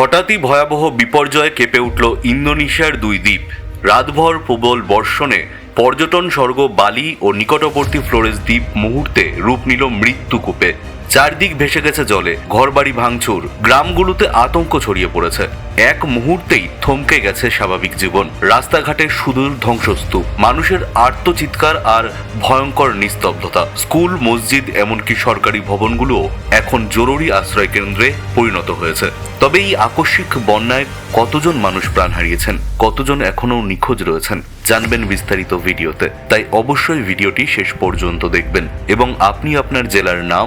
হঠাৎই ভয়াবহ বিপর্যয়ে কেঁপে উঠল ইন্দোনেশিয়ার দুই দ্বীপ। রাতভর প্রবল বর্ষণে পর্যটন স্বর্গ বালি ও নিকটবর্তী ফ্লোরেস দ্বীপ মুহূর্তে রূপ নিল মৃত্যুকূপে। চারদিক ভেসে গেছে জলে, ঘরবাড়ি ভাঙচুর, গ্রামগুলোতে আতঙ্ক ছড়িয়ে পড়েছে। এক মুহূর্তেই থমকে গেছে স্বাভাবিক জীবন। রাস্তাঘাটে সুদূর ধ্বংসস্তূপ, মানুষের আর্তচিৎকার আর ভয়ঙ্কর নিস্তব্ধতা। স্কুল, মসজিদ, এমনকি সরকারি ভবনগুলোও এখন জরুরি আশ্রয় কেন্দ্রে পরিণত হয়েছে। তবে এই আকস্মিক বন্যায় কতজন মানুষ প্রাণ হারিয়েছেন? কতজন এখনও নিখোঁজ রয়েছেন? জানবেন বিস্তারিত ভিডিওতে। তাই অবশ্যই ভিডিওটি শেষ পর্যন্ত দেখবেন এবং আপনি আপনার জেলার নাম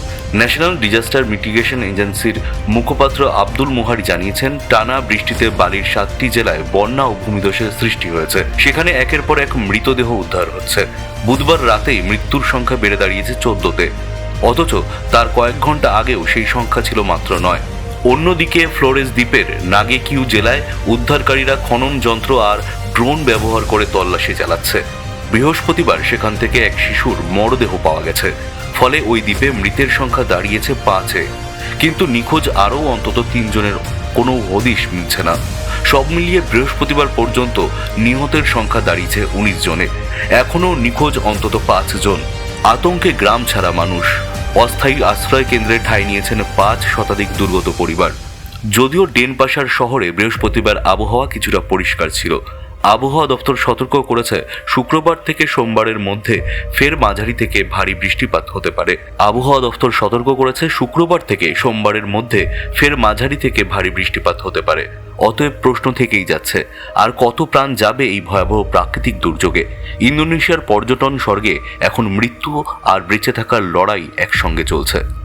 ন্যাশনাল ডিজাস্টার মিটিগেশন এজেন্সির মুখপাত্র আব্দুল মোহারি জানিয়েছেন, টানা বৃষ্টিতে বালির সাতটি জেলায় বন্যা ও ভূমিধসের সৃষ্টি হয়েছে। সেখানে একের পর এক মৃতদেহ উদ্ধার হচ্ছে। বুধবার রাতেই মৃত্যুর সংখ্যা বেড়ে দাঁড়িয়েছে চোদ্দতে। অথচ তার কয়েক ঘণ্টা আগেও সেই সংখ্যা ছিল মাত্র নয়। অন্যদিকে ফ্লোরেস দ্বীপের নাগেকিউ জেলায় উদ্ধারকারীরা খনন যন্ত্র আর ড্রোন ব্যবহার করে তল্লাশি চালাচ্ছে। বৃহস্পতিবার সেখান থেকে এক শিশুর মরদেহ পাওয়া গেছে। ফলে ওই দ্বীপে মৃতের সংখ্যা দাঁড়িয়েছে পাঁচে। কিন্তু নিখোঁজ আরও অন্তত তিনজনের কোনো হদিশ মিলছে না। সব মিলিয়ে বৃহস্পতিবার পর্যন্ত নিহতের সংখ্যা দাঁড়িয়েছে উনিশ জনে। এখনও নিখোঁজ অন্তত পাঁচজন আতঙ্কে গ্রাম ছাড়া মানুষ। অস্থায়ী আশ্রয় কেন্দ্রে ঠাঁই নিয়েছেন পাঁচ শতাধিক দুর্গত পরিবার। যদিও ডেনপাশার শহরে বৃহস্পতিবার আবহাওয়া কিছুটা পরিষ্কার ছিল। আবহাওয়া দপ্তর সতর্ক করেছে, শুক্রবার থেকে সোমবারের মধ্যে ফের মাঝারি থেকে ভারী বৃষ্টিপাত হতে পারে। আবহাওয়া দপ্তর সতর্ক করেছে, শুক্রবার থেকে সোমবারের মধ্যে ফের মাঝারি থেকে ভারী বৃষ্টিপাত হতে পারে। অতএব প্রশ্ন থেকেই যাচ্ছে, আর কত প্রাণ যাবে এই ভয়াবহ প্রাকৃতিক দুর্যোগে? ইন্দোনেশিয়ার পর্যটন স্বর্গে এখন মৃত্যু আর বেঁচে থাকার লড়াই একসঙ্গে চলছে।